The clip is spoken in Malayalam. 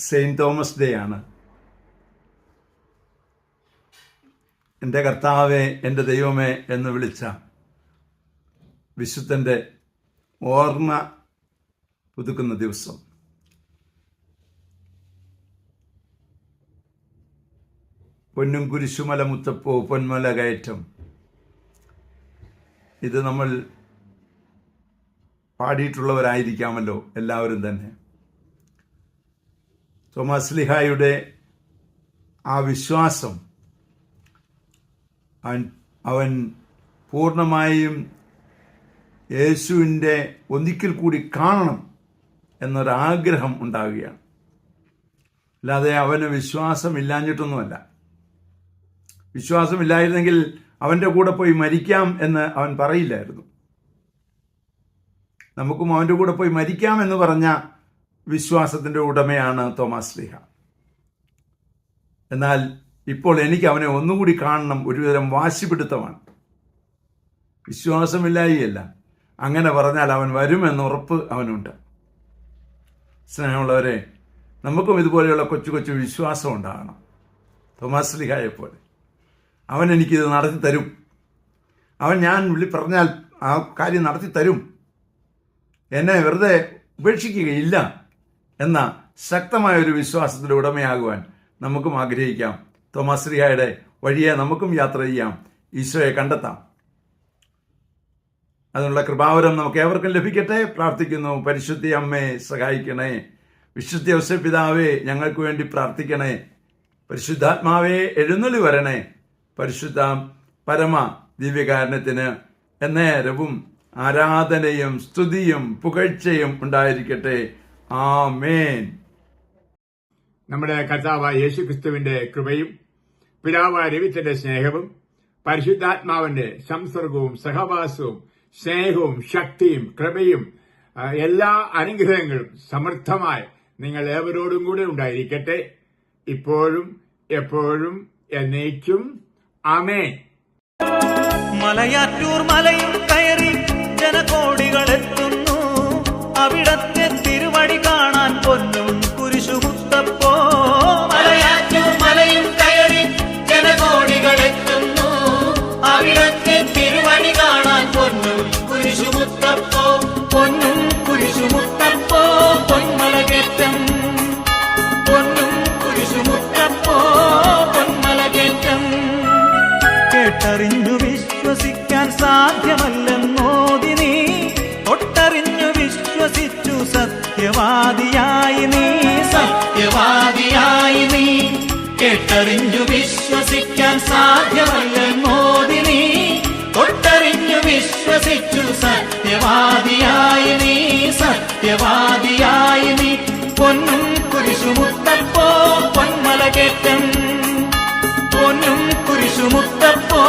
സെയിന്റ് തോമസ് ഡേ ആണ്. എന്റെ കർത്താവെ എന്റെ ദൈവമേ എന്ന് വിളിച്ച വിശുദ്ധന്റെ ഓർമ്മ പുതുക്കുന്ന ദിവസം. പൊന്നും കുരിശുമല മുത്തപ്പോ പൊന്മല കയറ്റം. ഇത് നമ്മൾ പാടിയിട്ടുള്ളവരായിരിക്കാമല്ലോ എല്ലാവരും തന്നെ. തോമസ് ലിഹായുടെ ആ വിശ്വാസം അവൻ അവൻ പൂർണമായും യേശുവിന്റെ ഒന്നിക്കൽ കൂടി കാണണം എന്നൊരാഗ്രഹം ഉണ്ടാവുകയാണ് അല്ലാതെ അവന് വിശ്വാസമില്ലാഞ്ഞിട്ടൊന്നുമല്ല വിശ്വാസമില്ലായിരുന്നെങ്കിൽ അവന്റെ കൂടെ പോയി മരിക്കാം എന്ന് അവൻ പറയില്ലായിരുന്നു. നമുക്കും അവന്റെ കൂടെ പോയി മരിക്കാം എന്ന് പറഞ്ഞ വിശ്വാസത്തിന്റെ ഉടമയാണ് തോമസ് ലിഹ. എന്നാൽ ഇപ്പോൾ എനിക്ക് അവനെ ഒന്നുകൂടി കാണണം ഒരുതരം വാശിപിടുത്തമാണ്. വിശ്വാസമില്ലായിയല്ല അങ്ങനെ പറഞ്ഞാൽ അവൻ വരുമെന്ന് ഉറപ്പ് അവനുണ്ട്. സ്നേഹമുള്ളവരെ നമുക്കും ഇതുപോലെയുള്ള കൊച്ചു കൊച്ചു വിശ്വാസം ഉണ്ടാകണം. തോമസ് ലിഹായെ പോലെ അവൻ എനിക്കിത് നടത്തി തരും. അവൻ ഞാൻ വിളി പറഞ്ഞാൽ ആ കാര്യം നടത്തി തരും. എന്നെ വെറുതെ ഉപേക്ഷിക്കുകയില്ല. എന്ന ശക്തമായ ഒരു വിശ്വാസത്തിന്റെ ഉടമയാകുവാൻ നമുക്കും ആഗ്രഹിക്കാം. തോമസ് റിയായുടെ വഴിയെ നമുക്കും യാത്ര ചെയ്യാം. ഈശോയെ കണ്ടെത്താം. അതിനുള്ള കൃപാവരം നമുക്ക് ഏവർക്കും ലഭിക്കട്ടെ. പ്രാർത്ഥിക്കുന്നു. പരിശുദ്ധി അമ്മയെ സഹായിക്കണേ. വിശുദ്ധ അവശ്യ പിതാവേ ഞങ്ങൾക്ക് വേണ്ടി പ്രാർത്ഥിക്കണേ. പരിശുദ്ധാത്മാവേ എഴുന്നള്ളി വരണേ. പരിശുദ്ധ പരമ ദിവ്യകാരണത്തിന് എന്നേരവും ആരാധനയും സ്തുതിയും പുകഴ്ചയും ഉണ്ടായിരിക്കട്ടെ. ആമേൻ. നമ്മുടെ കർത്താവായ യേശു ക്രിസ്തുവിന്റെ കൃപയും പിതാവായ രവിത്തിന്റെ സ്നേഹവും പരിശുദ്ധാത്മാവിന്റെ സംസർഗവും സഹവാസവും സ്നേഹവും ശക്തിയും കൃപയും എല്ലാ അനുഗ്രഹങ്ങളും സമൃദ്ധമായി നിങ്ങൾ ഏവരോടും കൂടെ ഉണ്ടായിരിക്കട്ടെ. ഇപ്പോഴും എപ്പോഴും എന്നേക്കും. അമേ മലയാറ്റൂർ മലയും കയറി തൊട്ടറിഞ്ഞു വിശ്വസിക്കാൻ സാധ്യമല്ല മോദിനി തൊട്ടറിഞ്ഞു വിശ്വസിച്ചു സത്യവാദിയായി നീ സത്യവാദിയായി നീ. പൊന്നും കുരിശുമുത്തപ്പോ പൊന്മല കേറ്റം പൊന്നും കുരിശുമുത്തപ്പോ